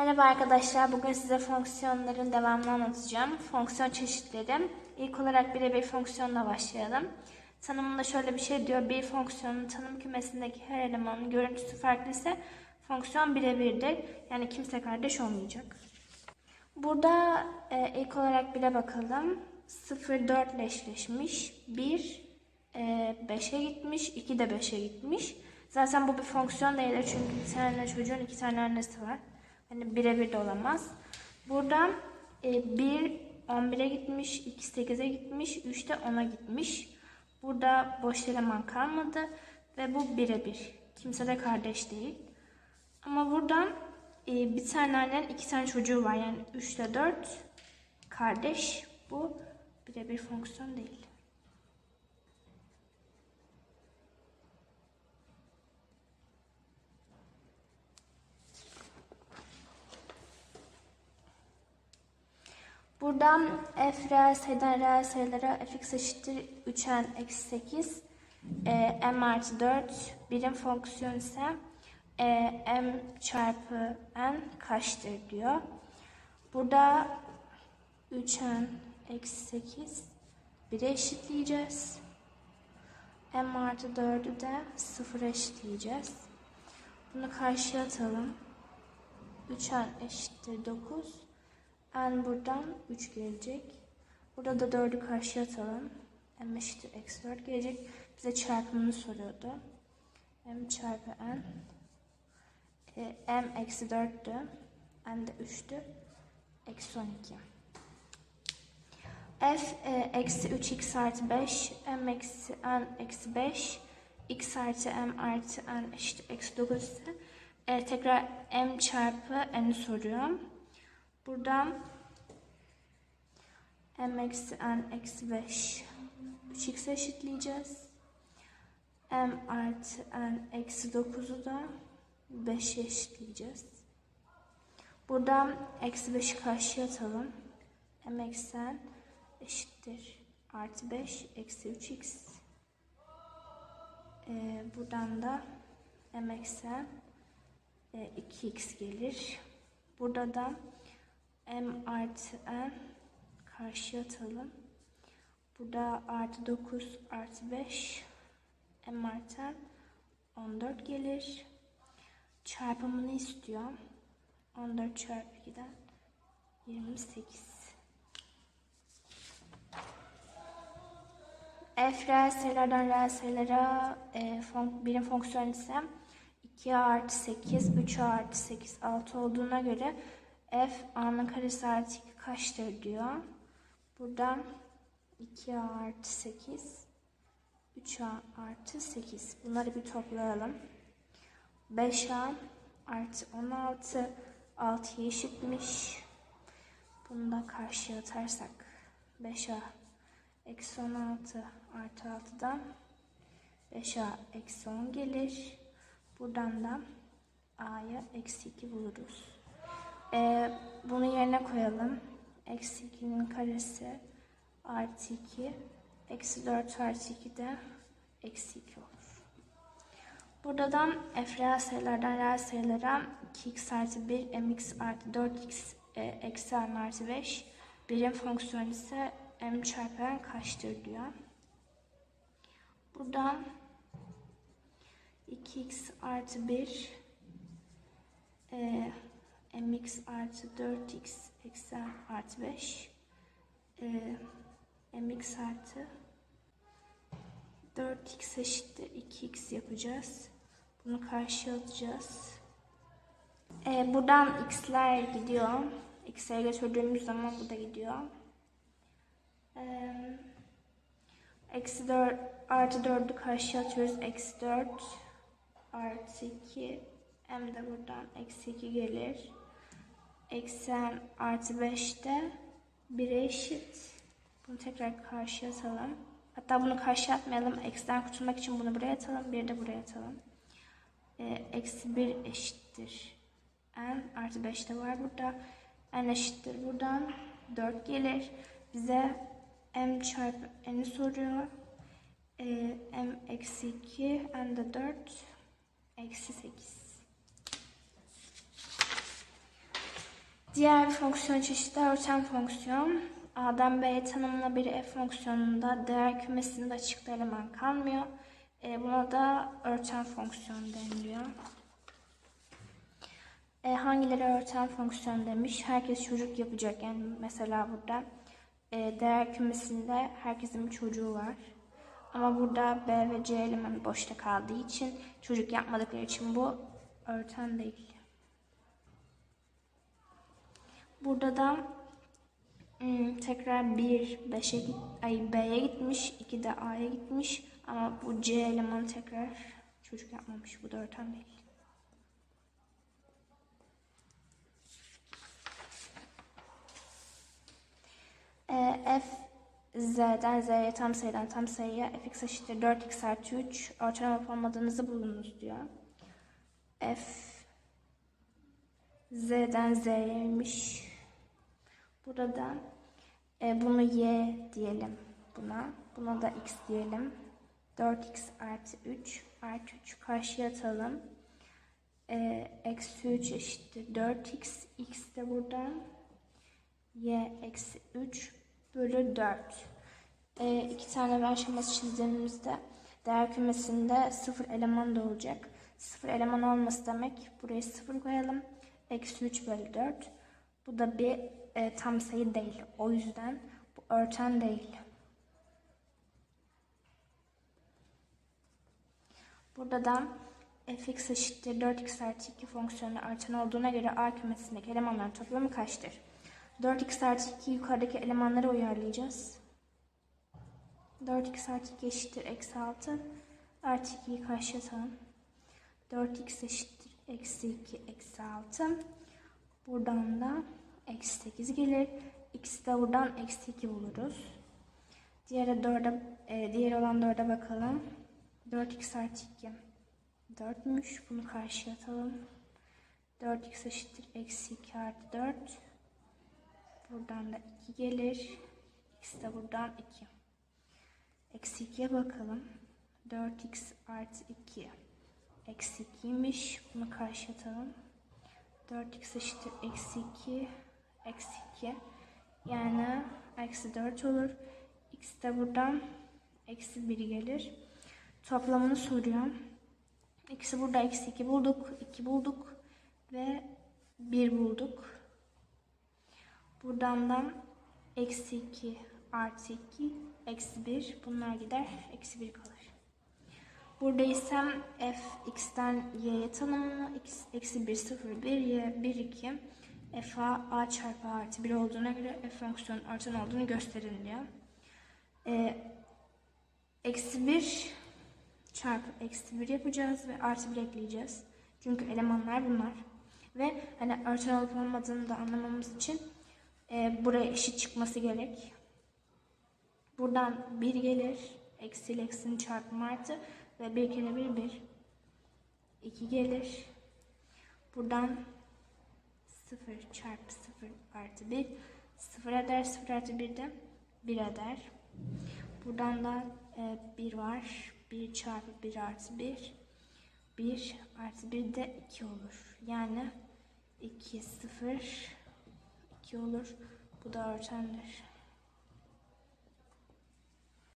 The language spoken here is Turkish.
Merhaba arkadaşlar. Bugün size fonksiyonların devamını anlatacağım. Fonksiyon çeşitleri. İlk olarak birebir fonksiyonla başlayalım. Tanımında şöyle bir şey diyor. Bir fonksiyonun tanım kümesindeki her elemanın görüntüsü farklı ise fonksiyon birebirdir. Yani kimse kardeş olmayacak. Burada e, ilk olarak 1'e bakalım. 0 4 ile eşleşmiş. 1 e, 5'e gitmiş. 2 de 5'e gitmiş. Zaten bu bir fonksiyon değildir çünkü bir tane çocuğun iki tane annesi var. Hani birebir de olamaz. Buradan e, 1 11'e gitmiş, 2 8'e gitmiş, 3 de 10'a gitmiş. Burada boş eleman kalmadı ve bu birebir. Kimse de kardeş değil. Ama buradan e, bir tane annenin iki tane çocuğu var. Yani 3 ile 4 kardeş. Bu birebir fonksiyon değil. Buradan f reel sayıdan reel sayılara fx eşittir 3n eksi 8 e, m artı 4 birim fonksiyon ise e, m çarpı n kaçtır diyor. Burada 3n eksi 8 1'e eşitleyeceğiz. m artı 4'ü de 0'a eşitleyeceğiz. Bunu karşıya atalım. 3n eşittir 9. n buradan 3 gelecek. Burada da 4'ü karşıya atalım. m eşittir eksi 4 gelecek. Bize çarpımını soruyordu. m çarpı n e, m eksi 4'tü. n de 3'tü. Eksi 12. f e, eksi 3x artı 5 m eksi n eksi 5 x artı m artı n eşittir eksi 9 ise e, tekrar m çarpı n'i soruyorum. Buradan m eksi n eksi 5 3x eşitleyeceğiz. m artı n eksi 9'u da 5'e eşitleyeceğiz. Buradan eksi 5'i karşıya atalım. m eksi n eşittir artı 5 eksi 3x. Ee, buradan da m eksi n e, 2x gelir. Burada da m artı n karşıya atalım. Burada artı 9 artı 5 m artı n 14 gelir. Çarpımını istiyor. 14 çarpı 2'den 28. F reel sayılardan reel sayılara e, fon, birim fonksiyon ise 2a artı 8, 3a artı 8, 6 olduğuna göre f a'nın karesi artı 2 kaçtır diyor. Buradan 2a artı 8, 3a artı 8. Bunları bir toplayalım. 5a artı 16, 6'ya eşitmiş. Bunu da karşıya atarsak 5a eksi 16 artı 6'dan 5a eksi 10 gelir. Buradan da a'ya eksi 2 buluruz. Ee, bunu yerine koyalım. Eksi 2'nin karesi artı 2. Eksi 4 artı 2 de eksi 2 olur. Buradan f reel sayılardan reel sayılara 2x artı 1 mx artı 4x e, eksi n artı 5 birim fonksiyon ise m çarpı n kaçtır diyor. Buradan 2x artı 1 e, mx artı 4x eksi n artı 5 e, mx artı 4x eşittir 2x yapacağız. Bunu karşıya atacağız. E, buradan x'ler gidiyor. x'lere götürdüğümüz zaman bu da gidiyor. E, eksi 4 artı 4'ü karşıya atıyoruz. Eksi 4 artı 2 m de buradan eksi 2 gelir. Eksi n artı 5 de 1'e eşit. Bunu tekrar karşıya atalım. Hatta bunu karşıya atmayalım. Eksiden kurtulmak için bunu buraya atalım. Bir de buraya atalım. Ee, eksi 1 eşittir. n artı 5 de var burada. n eşittir. Buradan 4 gelir. Bize m çarpı n'i soruyor. Ee, m eksi 2, n de 4, eksi 8. Diğer fonksiyon çeşidi örten fonksiyon. A'dan B'ye tanımlı bir f fonksiyonunda değer kümesinde açıkta eleman kalmıyor. E, buna da örten fonksiyon deniliyor. E, hangileri örten fonksiyon demiş? Herkes çocuk yapacak. Yani mesela burada e, değer kümesinde herkesin bir çocuğu var. Ama burada B ve C elemanı boşta kaldığı için çocuk yapmadıkları için bu örten değil. Burada da hmm, tekrar 1 5'e git ay B'ye gitmiş, 2 de A'ya gitmiş ama bu C elemanı tekrar çocuk yapmamış. Bu da örten değil. Ee, f z'den z'ye tam sayıdan tam sayıya fx eşittir 4x artı 3 ortalama olup bulunuz diyor. f z'den z'yeymiş. Burada e, bunu y diyelim buna. Buna da x diyelim. 4x artı 3 artı 3 karşıya atalım. E, eksi 3 eşittir 4x. x de buradan y eksi 3 bölü 4. E, iki tane ver şeması çizdiğimizde değer kümesinde sıfır eleman da olacak. Sıfır eleman olması demek buraya sıfır koyalım. Eksi 3 bölü 4. Bu da bir e, tam sayı değil. O yüzden bu örten değil. Burada da fx eşittir 4x artı 2 fonksiyonu örten olduğuna göre A kümesindeki elemanların toplamı kaçtır? 4x artı 2 yukarıdaki elemanları uyarlayacağız. 4x artı 2 eşittir eksi 6. Artı 2'yi karşıya atalım. 4x eşittir eksi 2 eksi 6. Buradan da eksi 8 gelir. X de buradan eksi 2 buluruz. Diğeri 4'e, e, diğer olan 4'e bakalım. 4x artı 2 4'müş. Bunu karşıya atalım. 4x eşittir eksi 2 artı 4. Buradan da 2 gelir. X de buradan 2. Eksi 2'ye bakalım. 4x artı 2 eksi 2'ymiş. Bunu karşıya atalım. 4x eşittir eksi 2 eksi 2 yani eksi 4 olur. x de buradan eksi 1 gelir. Toplamını soruyorum. x'i burada eksi 2 bulduk. 2 bulduk. Ve 1 bulduk. Buradan da eksi 2 artı 2 eksi 1 bunlar gider. Eksi 1 kalır. Burada ise f x'ten y'ye tanımlı eksi 1 0 1 y 1 2 f a, a çarpı a artı 1 olduğuna göre f fonksiyonun artan olduğunu gösterin diyor. Ee, eksi 1 çarpı eksi 1 yapacağız ve artı 1 ekleyeceğiz. Çünkü elemanlar bunlar. Ve hani artan olup olmadığını da anlamamız için e, buraya eşit çıkması gerek. Buradan 1 gelir. Eksi ile eksinin çarpımı artı. Ve 1 kere 1 1. 2 gelir. Buradan 0 çarpı 0 artı 1. 0 eder. 0 artı 1 de 1 eder. Buradan da e, 1 var. 1 çarpı 1 artı 1. 1 artı 1 de 2 olur. Yani 2 0 2 olur. Bu da örtendir.